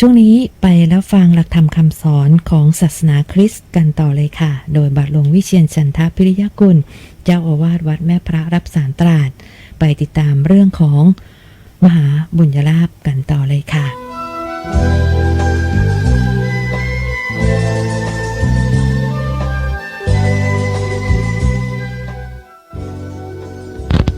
ช่วงนี้ไปแล้วฟังหลักธรรมคำสอนของศาสนาคริสต์กันต่อเลยค่ะ โดยบาทหลวงวิเชียนจันทพิริยกุล เจ้าอาวาสวัดแม่พระรับสารตราด ไปติดตามเรื่องของมหาบุญญาลาภกันต่อเลยค่ะ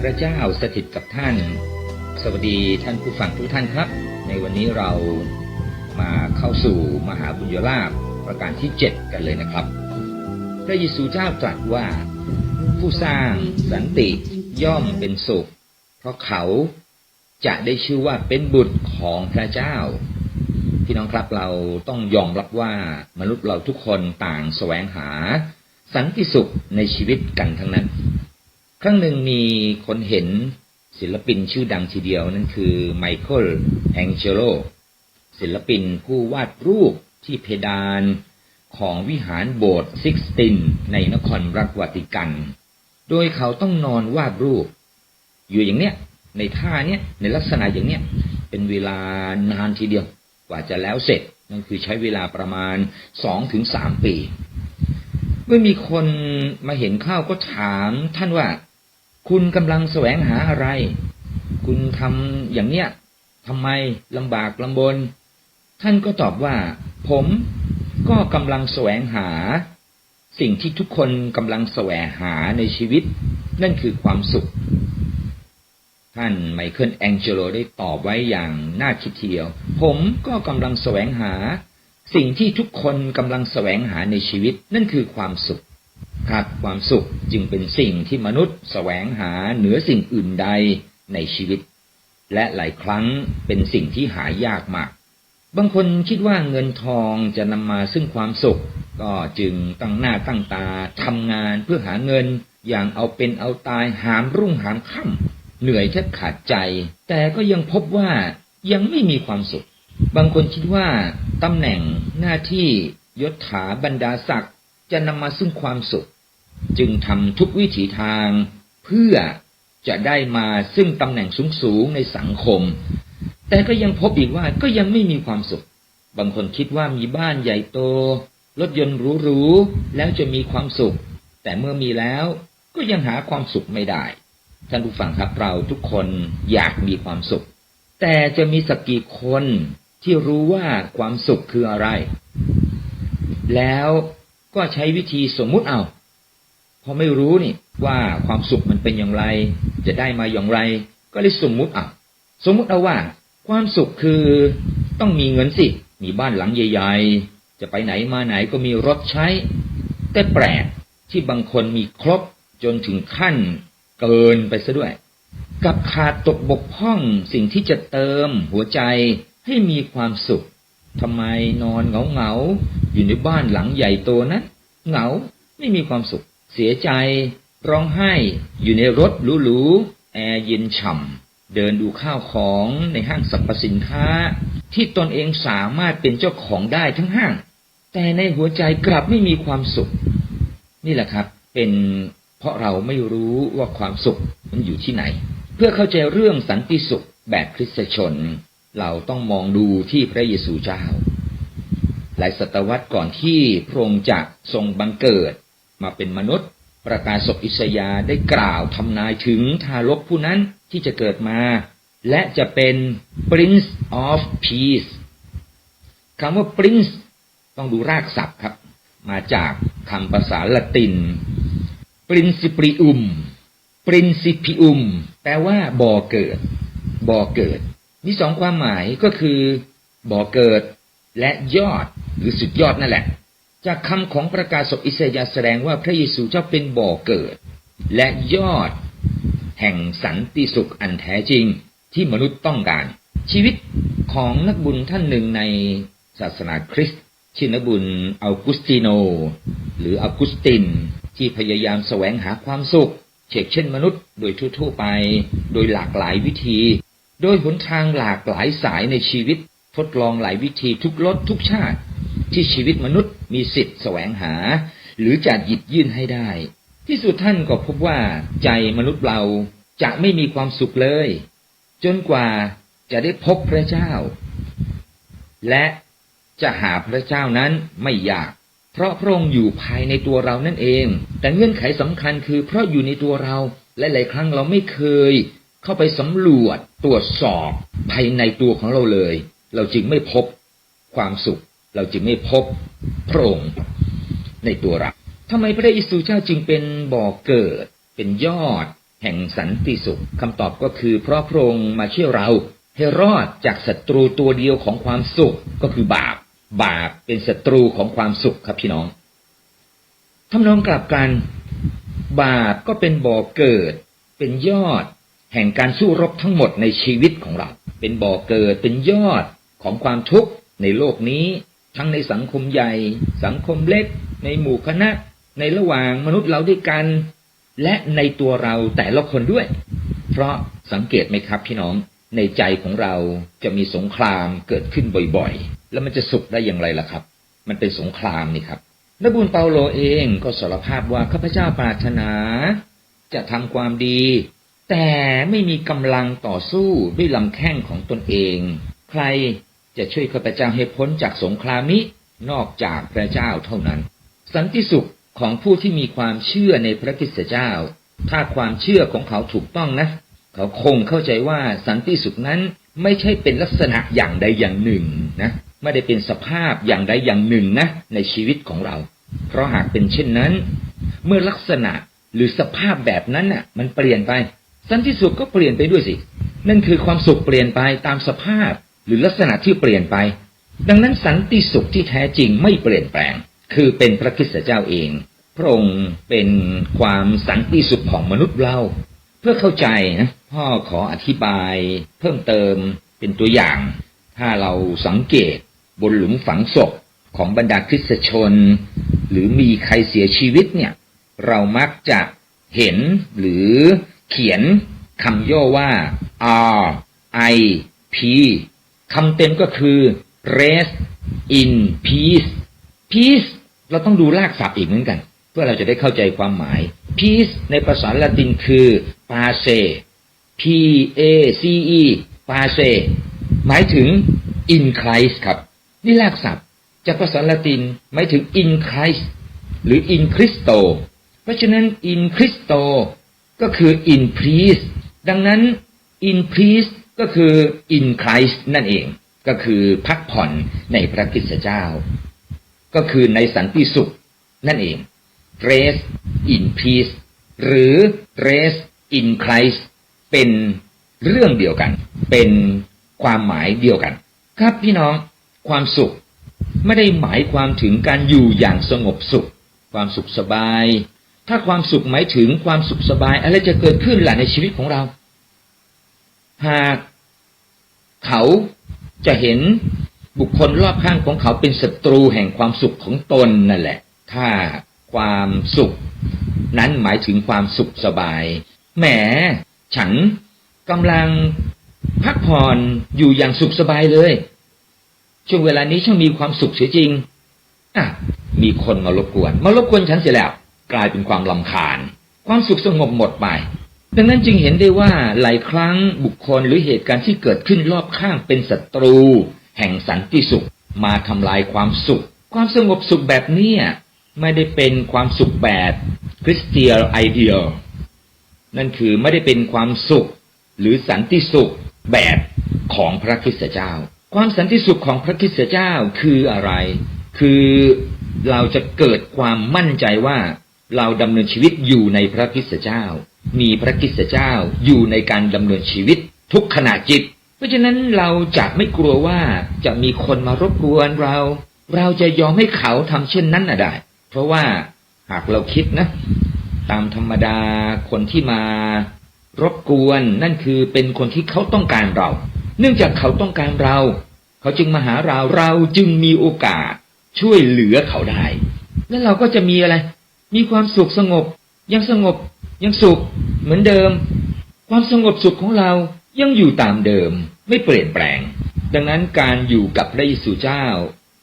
พระเจ้าสถิตกับท่าน สวัสดีท่านผู้ฟังทุกท่านครับ ในวันนี้เรา มาเข้าสู่มหาบุญญาลาภประการที่ 7 กันเลยนะครับ พระเยซูเจ้าตรัสว่า ผู้สร้างสันติย่อมเป็นสุข เพราะเขาจะได้ชื่อว่าเป็นบุตรของพระเจ้า พี่น้องครับเราต้องยอมรับว่ามนุษย์เราทุกคนต่างแสวงหา สันติสุขในชีวิตกันทั้งนั้น ครั้งหนึ่งมีคนเห็นศิลปินชื่อดังทีเดียวนั่นคือไมเคิลแองเจโล ศิลปินผู้วาดรูปที่เพดานของวิหารโบสถ์ซิกสตินในนครรัฐวาติกัน โดยเขาต้องนอนวาดรูป อยู่อย่างเนี้ยในท่าเนี้ยในลักษณะอย่างเนี้ยเป็นเวลานานทีเดียวกว่าจะแล้วเสร็จนั่นคือใช้เวลาประมาณสองถึงสามปี เมื่อมีคนมาเห็นข้าวก็ถามท่านว่า คุณกำลังแสวงหาอะไร คุณทำอย่างเนี้ยทำไมลำบากลำบน ท่านก็ตอบว่า ผมก็กำลังแสวงหา สิ่งที่ทุกคนกำลังแสวงหาในชีวิต นั่นคือความสุข ท่านไมเคิลแองเจโลได้ตอบไว้อย่างน่าคิดเดียว ผมก็กำลังแสวงหา สิ่งที่ทุกคนกำลังแสวงหาในชีวิต นั่นคือความสุขครับความสุขจึงเป็นสิ่งที่มนุษย์แสวงหาเหนือสิ่งอื่นใดในชีวิต และหลายครั้งเป็นสิ่งที่หายากมาก บางคนคิดว่าเงินทองจะนำมาซึ่งความสุข ก็จึงตั้งหน้าตั้งตาทำงานเพื่อหาเงินอย่างเอาเป็นเอาตายหามรุ่งหามค่ำเหนื่อยแทบขาดใจ แต่ก็ยังพบว่ายังไม่มีความสุข บางคนคิดว่าตำแหน่งหน้าที่ยศถาบรรดาศักดิ์จะนำมาซึ่งความสุข จึงทำทุกวิถีทาง เพื่อจะได้มาซึ่งตำแหน่งสูงๆในสังคม แต่ก็ยังพบอีกว่าก็ยังไม่มีความสุข บางคนคิดว่ามีบ้านใหญ่โต รถยนต์หรูๆแล้วจะมีความสุข แต่เมื่อมีแล้วก็ยังหาความสุขไม่ได้ ท่านผู้ฟังครับเราทุกคนอยากมีความสุข แต่จะมีสักกี่คนที่รู้ว่าความสุขคืออะไร แล้วก็ใช้วิธีสมมุติเอาพอไม่รู้นี่ว่าความสุขมันเป็นอย่างไร จะได้มาอย่างไร ก็เลยสมมุติเอาสมมุติเอาว่า ความสุขคือต้องมีเงินสิ มีบ้านหลังใหญ่ๆ จะไปไหนมาไหนก็มีรถใช้ แต่แปลกที่บางคนมีครบจนถึงขั้นเกินไปซะด้วย กับขาดตกบกพร่องสิ่งที่จะเติมหัวใจให้มีความสุขทำไมนอนเหงาเหงาๆอยู่ในบ้านหลังใหญ่โตนะเหงาไม่มีความสุข เสียใจ ร้องไห้ อยู่ในรถหรูๆแอร์เย็นฉ่ำ เดินดูข้าวของในห้างสรรพสินค้า ที่ตนเองสามารถเป็นเจ้าของได้ทั้งห้าง แต่ในหัวใจกลับไม่มีความสุข นี่แหละครับ เป็นเพราะเราไม่รู้ว่าความสุขมันอยู่ที่ไหน เพื่อเข้าใจเรื่องสันติสุขแบบคริสตชน เราต้องมองดูที่พระเยซูเจ้าหลายศตวรรษก่อนที่พระองค์จะทรงบังเกิดมาเป็นมนุษย์ ประกาศศพอิสยาได้กล่าวทำนายถึงทารกผู้นั้นที่จะเกิดมา และจะเป็น Prince of Peace คำว่า Prince ต้องดูรากศัพท์ครับ มาจากคำภาษาละติน Principium Principium แปลว่าบ่อเกิด บ่อเกิด มีสองความหมายก็คือบ่อเกิด และยอดหรือสุดยอดนั่นแหละ จากคำของประกาศศพอิสยาแสดงว่าพระเยซูเจ้าเป็นบ่อเกิด และยอด แห่งสันติสุขอันแท้จริงที่มนุษย์ต้องการ ชีวิตของนักบุญท่านหนึ่งในศาสนาคริสต์ชื่อนักบุญอัลกุสติโน หรืออัลกุสติน ที่พยายามแสวงหาความสุขเช่นเช่นมนุษย์โดยทั่วๆไป โดยหลากหลายวิธี โดยหนทางหลากหลายสายในชีวิต ทดลองหลายวิธีทุกรสทุกชาติ ที่ชีวิตมนุษย์ มีสิทธิ์แสวงหา หรือจะหยิบยื่นให้ได้ ที่สุดท่านก็พบว่าใจมนุษย์เราจะไม่มีความสุขเลย จนกว่าจะได้พบพระเจ้า และจะหาพระเจ้านั้นไม่ยาก เพราะพระองค์อยู่ภายในตัวเรานั่นเอง แต่เงื่อนไขสำคัญคือเพราะอยู่ในตัวเราและหลายครั้งเราไม่เคย เข้าไปสำรวจตรวจสอบภายในตัวของเราเลย เราจึงไม่พบความสุข เราจึงไม่พบพระองค์ในตัวเราทำไมพระเยซูเจ้าจึงเป็นบ่อเกิด เป็นยอด แห่งสันติสุขคำตอบก็คือ เพราะพระองค์มาช่วยเราให้รอดจากศัตรูตัวเดียวของความสุขก็คือบาป บาปเป็นศัตรูของความสุขครับพี่น้องทำนองกลับกัน บาปก็เป็นบ่อเกิด เป็นยอด แห่งการสู้รบทั้งหมดในชีวิตของเรา เป็นบ่อเกิดเป็นยอดของความทุกข์ในโลกนี้ ทั้งในสังคมใหญ่ สังคมเล็ก ในหมู่คณะ ในระหว่างมนุษย์เราด้วยกัน และในตัวเราแต่ละคนด้วย เพราะสังเกตไหมครับพี่น้องในใจของเราจะมีสงครามเกิดขึ้นบ่อยๆ แล้วมันจะสุขได้อย่างไรล่ะครับ มันเป็นสงครามนี่ครับและบุญเปาโลเองก็สารภาพว่าข้าพเจ้าปรารถนา จะทำความดี แต่ไม่มีกำลังต่อสู้ด้วยลำแข้งของตนเอง ใคร จะช่วยข้าพเจ้าให้พ้นจากสงครามนี้นอกจากพระเจ้าเท่านั้น สันติสุขของผู้ที่มีความเชื่อในพระคริสตเจ้า ถ้าความเชื่อของเขาถูกต้องนะ เขาคงเข้าใจว่าสันติสุขนั้นไม่ใช่เป็นลักษณะอย่างใดอย่างหนึ่งนะไม่ได้เป็นสภาพอย่างใดอย่างหนึ่งนะในชีวิตของเรา เพราะหากเป็นเช่นนั้น เมื่อลักษณะหรือสภาพแบบนั้นน่ะ มันเปลี่ยนไป สันติสุขก็เปลี่ยนไปด้วยสิ นั่นคือความสุขเปลี่ยนไปตามสภาพ หรือลักษณะที่เปลี่ยนไป ดังนั้นสันติสุขที่แท้จริงไม่เปลี่ยนแปลง คือเป็นพระคริสตเจ้าเอง พระองค์เป็นความสันติสุขของมนุษย์เรา เพื่อเข้าใจนะพ่อขออธิบายเพิ่มเติมเป็นตัวอย่าง ถ้าเราสังเกตบนหลุมฝังศพของบรรดาคริสตชน หรือมีใครเสียชีวิตเนี่ยเรามักจะเห็นหรือเขียนคำย่อว่า R I P คำเต็มก็คือ rest in peace peace เราต้องดูรากศัพท์อีกเหมือนกัน เพื่อเราจะได้เข้าใจความหมาย peace ในภาษาละตินคือ pace p a c e pace หมายถึง in Christ ครับ นี่รากศัพท์จากภาษาละตินหมายถึง in Christ หรือ in Christo เพราะฉะนั้น in Christo ก็คือ in peace ดังนั้น in peace ก็คือ in Christ นั่นเองก็คือพักผ่อนในพระคริสตเจ้า ก็คือในสันติสุขนั่นเอง rest in peace หรือ rest in Christ เป็นเรื่องเดียวกัน เป็นความหมายเดียวกัน ครับพี่น้องความสุขไม่ได้หมายความถึงการอยู่อย่างสงบสุข ความสุขสบาย ถ้าความสุขหมายถึงความสุขสบาย อะไรจะเกิดขึ้นล่ะในชีวิตของเรา หากเขาจะเห็นบุคคลรอบข้างของเขาเป็นศัตรูแห่งความสุขของตนนั่นแหละ ถ้าความสุข นั้นหมายถึงความสุขสบาย แหม ฉันกำลังพักผ่อนอยู่อย่างสุขสบายเลย ช่วงเวลานี้ช่างมีความสุขเสียจริง อะ มีคนมารบกวน มารบกวนฉันเสียแล้ว กลายเป็นความลำคาญ ความสุขสงบหมดไป ดังนั้นจึงเห็นได้ว่าหลายครั้งบุคคลหรือเหตุการณ์ที่เกิดขึ้นรอบข้างเป็นศัตรู แห่งสันติสุข มาทำลายความสุข ความสงบสุขแบบนี้ไม่ได้เป็นความสุขแบบคริสเตียนไอเดียลนั่นคือไม่ได้เป็นความสุข หรือสันติสุขแบบของพระคริสตเจ้า ความสันติสุขของพระคริสตเจ้าคืออะไร คือเราจะเกิดความมั่นใจว่าเราดำเนินชีวิตอยู่ในพระคริสตเจ้า มีพระคริสตเจ้าอยู่ในการดำเนินชีวิตทุกขณะจิต เพราะฉะนั้นเราจะไม่กลัวว่าจะมีคนมารบกวนเรา เราจะยอมให้เขาทำเช่นนั้นน่ะได้ เพราะว่าหากเราคิดนะ ตามธรรมดาคนที่มารบกวนนั่นคือเป็นคนที่เขาต้องการเรา เนื่องจากเขาต้องการเรา เขาจึงมาหาเราเราจึงมีโอกาสช่วยเหลือเขาได้ แล้วเราก็จะมีอะไร มีความสุขสงบ ยังสงบ ยังสุขเหมือนเดิม ความสงบสุขของเรายังอยู่ตามเดิมไม่เปลี่ยนแปลง ดังนั้นการอยู่กับพระเยซูเจ้า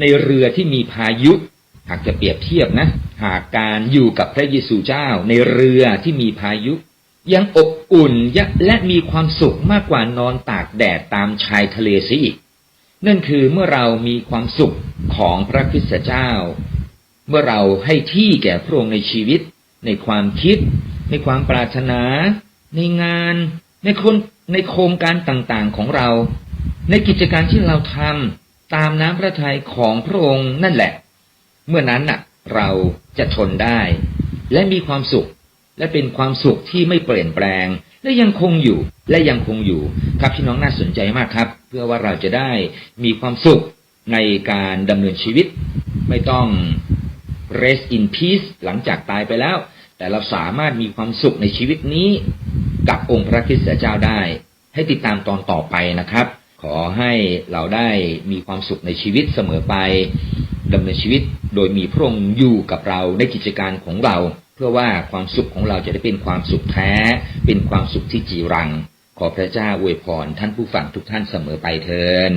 ในเรือที่มีพายุ หากจะเปรียบเทียบนะ หากการอยู่กับพระเยซูเจ้า ในเรือที่มีพายุ ยังอบอุ่นและมีความสุขมากกว่านอนตากแดดตามชายทะเลเสียอีกนั่นคือเมื่อเรามีความสุขของพระคริสตเจ้า เมื่อเราให้ที่แก่พระองค์ในชีวิต ในความคิด ในความปรารถนา ในงาน ในคนในโครงการต่างๆของเรา ในกิจการที่เราทำตามน้ำพระทัยของพระองค์นั่นแหละ เมื่อนั้นน่ะ เราจะทนได้ และมีความสุข และเป็นความสุขที่ไม่เปลี่ยนแปลง และยังคงอยู่ และยังคงอยู่ ครับพี่น้องน่าสนใจมากครับ เพื่อว่าเราจะได้มีความสุขในการดำเนินชีวิต ไม่ต้อง rest in peace หลังจากตายไปแล้ว แต่เราสามารถมีความสุขในชีวิตนี้ กับองค์พระคริสต์เจ้าได้ ให้ติดตามตอนต่อไปนะครับ ขอให้เราได้มีความสุขในชีวิตเสมอไปดำเนินชีวิตโดยมีพระองค์อยู่กับเราในกิจการของเรา เพื่อว่าความสุขของเราจะได้เป็นความสุขแท้ เป็นความสุขที่จีรัง ขอพระเจ้าอวยพรท่านผู้ฟังทุกท่านเสมอไปเทิน